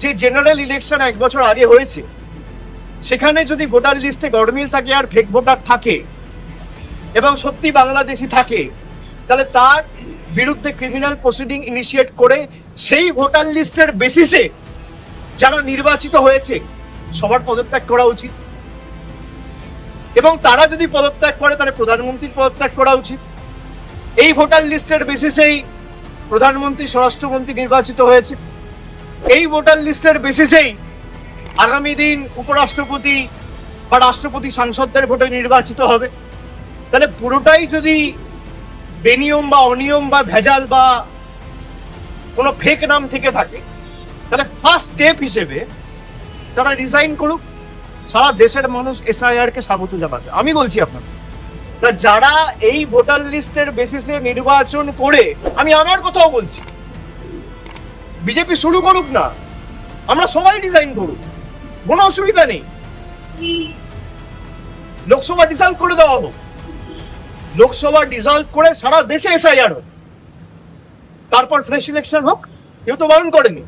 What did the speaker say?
যে general election এক বছর আগে হয়েছে, সেখানে যদি ভোটার লিস্টে গরমিল থাকে আর ফেক ভোটার থাকে এবং সত্যি বাংলাদেশি থাকে, তাহলে তার বিরুদ্ধে ক্রিমিনাল প্রসিডিং ইনিশিয়েট করে সেই ভোটার লিস্টের বেসিসে যারা নির্বাচিত হয়েছে, সবার পদত্যাগ করা উচিত। এবং তারা যদি পদত্যাগ করে, তাহলে প্রধানমন্ত্রীর পদত্যাগ করা উচিত। এই ভোটার লিস্টের বেসিসেই প্রধানমন্ত্রী, স্বরাষ্ট্রমন্ত্রী নির্বাচিত হয়েছে। এই ভোটার লিস্টের বেসিসেই আগামী দিন উপরাষ্ট্রপতি বা রাষ্ট্রপতি সাংসদদের ভোটে নির্বাচিত হবে। তাহলে পুরোটাই যদি বেনিয়ম বা অনিয়ম বা ভেজাল বা কোনো ফেক নাম থেকে থাকে, তাহলে ফার্স্ট স্টেপ হিসেবে তারা রিজাইন করুক। সারা দেশের মানুষ এসআইআর কে স্বাগত জানাবে। আমি বলছি আপনাকে যারা এই ভোটার লিস্টের বেসিসে নির্বাচন করে, আমি আমার কথাও বলছি বিজেপি শুরু করুক না, আমরা সবাই ডিজাইন করুক। কোনো অসুবিধা নেই। লোকসভা ডিসলভ করে দেওয়া হোক। লোকসভা ডিসলভ করে সারা দেশে এসআইআর হোক। তারপর ফ্রেশ ইলেকশন হোক, কেউ তো বারণ করেনি।